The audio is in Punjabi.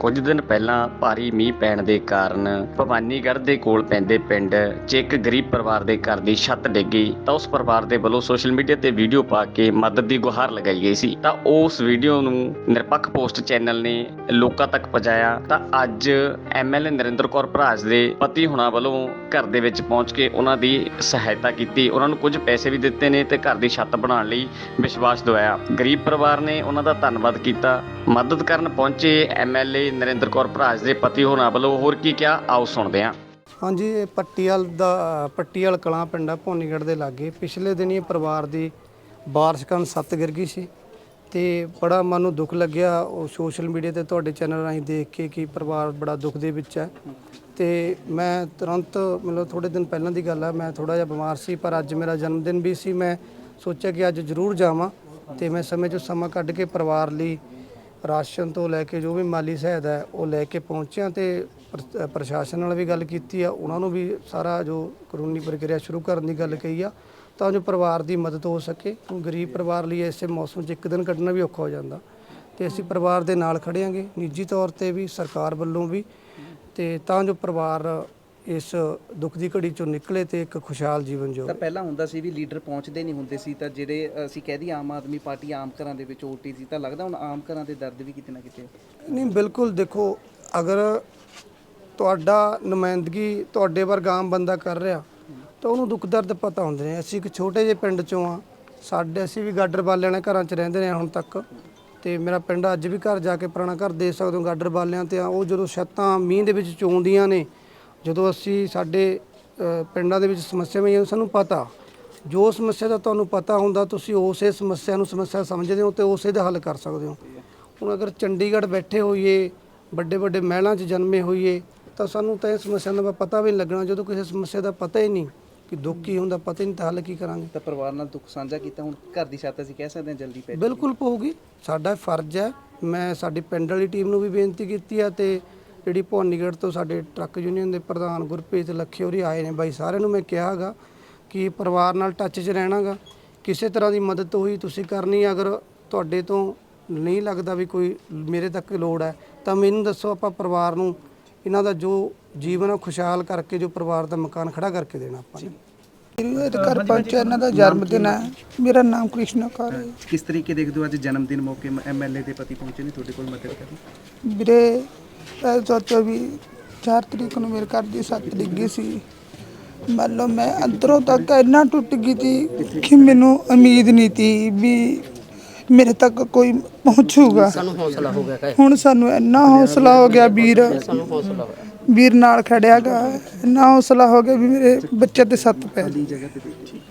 ਕੁਝ ਦਿਨ ਪਹਿਲਾਂ ਭਾਰੀ ਮੀਂਹ ਪੈਣ ਦੇ ਕਾਰਨ ਭਵਾਨੀਗੜ੍ਹ ਦੇ ਕੋਲ ਪੈਂਦੇ ਪਿੰਡ 'ਚ ਇੱਕ ਗਰੀਬ ਪਰਿਵਾਰ ਦੇ ਘਰ ਦੀ ਛੱਤ ਡਿੱਗੀ ਤਾਂ ਉਸ ਪਰਿਵਾਰ ਦੇ ਵੱਲੋਂ ਸੋਸ਼ਲ ਮੀਡੀਆ ਤੇ ਵੀਡੀਓ ਪਾ ਕੇ ਮਦਦ ਦੀ ਗੁਹਾਰ ਲਗਾਈ ਗਈ ਸੀ। ਤਾਂ ਉਸ ਵੀਡੀਓ ਨੂੰ ਨਿਰਪੱਖ ਪੋਸਟ ਚੈਨਲ ਨੇ ਲੋਕਾਂ ਤੱਕ ਪਹੁੰਚਾਇਆ। ਤਾਂ ਅੱਜ ਐਮਐਲਏ ਨਰਿੰਦਰ ਕੌਰ ਭਰਾਜ ਦੇ ਪਤੀ ਹੁਣਾਂ ਵੱਲੋਂ ਘਰ ਦੇ ਵਿੱਚ ਪਹੁੰਚ ਕੇ ਉਹਨਾਂ ਦੀ ਸਹਾਇਤਾ ਕੀਤੀ। ਉਹਨਾਂ ਨੂੰ ਕੁਝ ਪੈਸੇ ਵੀ ਦਿੱਤੇ ਨੇ ਤੇ ਘਰ ਦੀ ਛੱਤ ਬਣਾਉਣ ਲਈ ਵਿਸ਼ਵਾਸ ਦਿਵਾਇਆ। ਗਰੀਬ ਪਰਿਵਾਰ ਨੇ ਉਹਨਾਂ ਦਾ ਧੰਨਵਾਦ ਕੀਤਾ। ਮਦਦ ਕਰਨ ਪਹੁੰਚੇ ਐਮਐਲਏ ਨਰਿੰਦਰ ਕੌਰ ਭਰਾਜ ਦੇ ਪਤੀ ਹੋਣਾ ਵੱਲੋਂ ਹੋਰ ਕੀ ਕਿਹਾ? ਆਓ ਸੁਣਦੇ ਹਾਂ। ਹਾਂਜੀ, ਇਹ ਪੱਟੀਆਲ ਦਾ, ਪੱਟੀਆਲ ਕਲਾਂ ਪਿੰਡ ਆ, ਭੋਨੀਗੜ੍ਹ ਦੇ ਲਾਗੇ। ਪਿਛਲੇ ਦਿਨ ਹੀ ਪਰਿਵਾਰ ਦੀ ਬਾਰਿਸ਼ ਕਾਰਨ ਸੱਤ ਗਿਰ ਗਈ ਸੀ ਤੇ ਬੜਾ ਮਨ ਨੂੰ ਦੁੱਖ ਲੱਗਿਆ। ਉਹ ਸੋਸ਼ਲ ਮੀਡੀਆ ਤੇ ਤੁਹਾਡੇ ਚੈਨਲ ਰਾਹੀਂ ਦੇਖ ਕੇ ਕਿ ਪਰਿਵਾਰ ਬੜਾ ਦੁੱਖ ਦੇ ਵਿੱਚ ਹੈ। ਤੇ ਮੈਂ ਤੁਰੰਤ, ਮਤਲਬ ਥੋੜੇ ਦਿਨ ਪਹਿਲਾਂ ਦੀ ਗੱਲ ਆ, ਮੈਂ ਥੋੜਾ ਜਿਹਾ ਬਿਮਾਰ ਸੀ, ਪਰ ਅੱਜ ਮੇਰਾ ਜਨਮ ਦਿਨ ਵੀ ਸੀ। ਮੈਂ ਸੋਚਿਆ ਕਿ ਅੱਜ ਜ਼ਰੂਰ ਜਾਵਾਂ ਤੇ ਮੈਂ ਸਮੇਂ 'ਚੋਂ ਸਮਾਂ ਕੱਢ ਕੇ ਪਰਿਵਾਰ ਲਈ ਰਾਸ਼ਨ ਤੋਂ ਲੈ ਕੇ ਜੋ ਵੀ ਮਾਲੀ ਸਹਾਇਤਾ ਹੈ, ਉਹ ਲੈ ਕੇ ਪਹੁੰਚਿਆ ਤੇ ਪ੍ਰ- ਪ੍ਰਸ਼ਾਸਨ ਨਾਲ ਵੀ ਗੱਲ ਕੀਤੀ ਆ। ਉਹਨਾਂ ਨੂੰ ਵੀ ਸਾਰਾ ਜੋ ਕਾਨੂੰਨੀ ਪ੍ਰਕਿਰਿਆ ਸ਼ੁਰੂ ਕਰਨ ਦੀ ਗੱਲ ਕਹੀ ਆ, ਤਾਂ ਜੋ ਪਰਿਵਾਰ ਦੀ ਮਦਦ ਹੋ ਸਕੇ। ਕਿਉਂ ਗਰੀਬ ਪਰਿਵਾਰ ਲਈ ਇਸੇ ਮੌਸਮ 'ਚ ਇੱਕ ਦਿਨ ਕੱਢਣਾ ਵੀ ਔਖਾ ਹੋ ਜਾਂਦਾ। ਤੇ ਅਸੀਂ ਪਰਿਵਾਰ ਦੇ ਨਾਲ ਖੜਿਆਂਗੇ ਨਿੱਜੀ ਤੌਰ ਤੇ ਵੀ, ਸਰਕਾਰ ਵੱਲੋਂ ਵੀ। ਤੇ ਤਾਂ ਜੋ ਪਰਿਵਾਰ ਇਸ ਦੁੱਖ ਦੀ ਘੜੀ ਚੋਂ ਨਿਕਲੇ ਤੇ ਇੱਕ ਖੁਸ਼ਹਾਲ ਜੀਵਨ ਜਿਉ ਤਾਂ ਪਹਿਲਾਂ ਹੁੰਦਾ ਸੀ ਵੀ ਲੀਡਰ ਪਹੁੰਚਦੇ ਨਹੀਂ ਹੁੰਦੇ ਸੀ ਤਾਂ ਜਿਹੜੇ ਅਸੀਂ ਕਹਿ ਦਈਏ ਆਮ ਆਦਮੀ ਪਾਰਟੀ ਆਮ ਘਰਾਂ ਦੇ ਵਿੱਚ ਓਟੀ ਸੀ ਤਾਂ ਲੱਗਦਾ ਹੁਣ ਆਮ ਘਰਾਂ ਦੇ ਦਰਦ ਵੀ ਕਿਤੇ ਨਾ ਕਿਤੇ ਨਹੀਂ ਬਿਲਕੁਲ ਦੇਖੋ ਅਗਰ ਤੁਹਾਡਾ ਨੁਮਾਇੰਦਗੀ ਤੁਹਾਡੇ ਵਰਗਾ ਆਮ ਬੰਦਾ ਕਰ ਰਿਹਾ ਤਾਂ ਉਹਨੂੰ ਦੁੱਖ ਦਰਦ ਪਤਾ ਹੁੰਦੇ ਨੇ। ਅਸੀਂ ਇੱਕ ਛੋਟੇ ਜਿਹੇ ਪਿੰਡ ਚੋਂ ਆ ਸਾਡੇ ਅਸੀਂ ਵੀ ਗਾਡਰ ਵਾਲਿਆਂ ਨੇ ਘਰਾਂ 'ਚ ਰਹਿੰਦੇ ਰਹੇ ਹਾਂ ਹੁਣ ਤੱਕ ਤੇ ਮੇਰਾ ਪਿੰਡ ਅੱਜ ਵੀ ਘਰ ਜਾ ਕੇ ਪੁਰਾਣਾ ਘਰ ਦੇਖ ਸਕਦੇ ਹੋ ਗਾਡਰ ਵਾਲਿਆਂ ਤੇ ਆ ਉਹ ਜਦੋਂ ਛੱਤਾਂ ਮੀਂਹ ਦੇ ਵਿੱਚ ਚੋਂਦੀਆਂ ਨੇ ਜਦੋਂ ਅਸੀਂ ਸਾਡੇ ਪਿੰਡਾਂ ਦੇ ਵਿੱਚ ਸਮੱਸਿਆਵਾਂ ਆਈਆਂ ਸਾਨੂੰ ਪਤਾ। ਜੋ ਸਮੱਸਿਆ ਦਾ ਤੁਹਾਨੂੰ ਪਤਾ ਹੁੰਦਾ ਤੁਸੀਂ ਉਸੇ ਸਮੱਸਿਆ ਨੂੰ ਸਮੱਸਿਆ ਸਮਝਦੇ ਹੋ ਤੇ ਉਸੇ ਦਾ ਹੱਲ ਕਰ ਸਕਦੇ ਹੋ। ਹੁਣ ਅਗਰ ਚੰਡੀਗੜ੍ਹ ਬੈਠੇ ਹੋਈਏ ਵੱਡੇ ਵੱਡੇ ਮਹਿਲਾਂ 'ਚ ਜਨਮੇ ਹੋਈਏ ਤਾਂ ਸਾਨੂੰ ਤਾਂ ਇਹ ਸਮੱਸਿਆ ਦਾ ਪਤਾ ਵੀ ਨਹੀਂ ਲੱਗਣਾ। ਜਦੋਂ ਕਿਸੇ ਸਮੱਸਿਆ ਦਾ ਪਤਾ ਹੀ ਨਹੀਂ ਕਿ ਦੁੱਖ ਕੀ ਹੁੰਦਾ ਪਤਾ ਹੀ ਨਹੀਂ ਤਾਂ ਹੱਲ ਕੀ ਕਰਾਂਗੇ। ਤਾਂ ਪਰਿਵਾਰ ਨਾਲ ਦੁੱਖ ਸਾਂਝਾ ਕੀਤਾ ਹੁਣ ਘਰ ਦੀ ਛੱਤ ਅਸੀਂ ਕਹਿ ਸਕਦੇ ਹਾਂ ਜਲਦੀ ਪੈ ਬਿਲਕੁਲ ਪਊਗੀ। ਸਾਡਾ ਫਰਜ਼ ਹੈ ਮੈਂ ਸਾਡੀ ਪਿੰਡ ਵਾਲੀ ਟੀਮ ਨੂੰ ਵੀ ਬੇਨਤੀ ਕੀਤੀ ਆ ਤੇ ਜਿਹੜੀ ਭਵਾਨੀਗੜ੍ਹ ਤੋਂ ਸਾਡੇ ਟਰੱਕ ਯੂਨੀਅਨ ਦੇ ਪ੍ਰਧਾਨ ਗੁਰਪ੍ਰੀਤ ਲੱਖੇ ਹੋਰੀ ਆਏ ਨੇ ਬਾਈ ਸਾਰਿਆਂ ਨੂੰ ਮੈਂ ਕਿਹਾਗਾ ਕਿ ਪਰਿਵਾਰ ਨਾਲ ਟੱਚ 'ਚ ਰਹਿਣਾਗਾ। ਕਿਸੇ ਤਰ੍ਹਾਂ ਦੀ ਮਦਦ ਹੋਈ ਤੁਸੀਂ ਕਰਨੀ ਹੈ। ਅਗਰ ਤੁਹਾਡੇ ਤੋਂ ਨਹੀਂ ਲੱਗਦਾ ਵੀ ਕੋਈ ਮੇਰੇ ਤੱਕ ਲੋੜ ਹੈ ਤਾਂ ਮੈਨੂੰ ਦੱਸੋ ਆਪਾਂ ਪਰਿਵਾਰ ਨੂੰ ਇਹਨਾਂ ਦਾ ਜੋ ਜੀਵਨ ਆ ਖੁਸ਼ਹਾਲ ਕਰਕੇ ਜੋ ਪਰਿਵਾਰ ਦਾ ਮਕਾਨ ਖੜਾ ਕਰਕੇ ਦੇਣਾ ਆਪਾਂ ਨੇ। ਮੇਰੇ ਘਰ ਪਹੁੰਚਿਆ ਇਹਨਾਂ ਦਾ ਜਨਮ ਦਿਨ ਹੈ। ਮੇਰਾ ਨਾਮ ਕ੍ਰਿਸ਼ਨਾ ਕੌਰ ਹੈ। ਕਿਸ ਤਰੀਕੇ ਦੇਖਦੇ ਹੋ ਅੱਜ ਜਨਮ ਦਿਨ ਮੌਕੇ ਐਮਐਲਏ ਦੇ ਪਤੀ ਪਹੁੰਚੇ ਨੇ ਤੁਹਾਡੇ ਕੋਲ ਮਦਦ ਕਰਨ? ਵੀਰੇ ਇਹ ਸੋਚੋ ਵੀ 4 ਤਰੀਕ ਨੂੰ ਮੇਰੇ ਘਰ ਦੀ ਸੱਤ ਡਿੱਗੀ ਸੀ। ਮੰਨ ਲਓ ਮੈਂ ਅੰਦਰੋਂ ਤੱਕ ਇੰਨਾ ਟੁੱਟ ਗਈ ਸੀ ਕਿ ਮੈਨੂੰ ਉਮੀਦ ਨਹੀਂ ਸੀ ਵੀ ਮੇਰੇ ਤੱਕ ਕੋਈ ਪਹੁੰਚੂਗਾ। ਸਾਨੂੰ ਹੌਸਲਾ ਹੋ ਗਿਆ ਹੁਣ ਸਾਨੂੰ ਇੰਨਾ ਹੌਸਲਾ ਹੋ ਗਿਆ ਵੀਰ। ਵੀਰ ਨਾਲ ਖੜਿਆਗਾ ਇੰਨਾ ਹੌਸਲਾ ਹੋ ਗਿਆ ਵੀ ਮੇਰੇ ਬੱਚੇ ਤੇ ਸੱਤ ਪੈ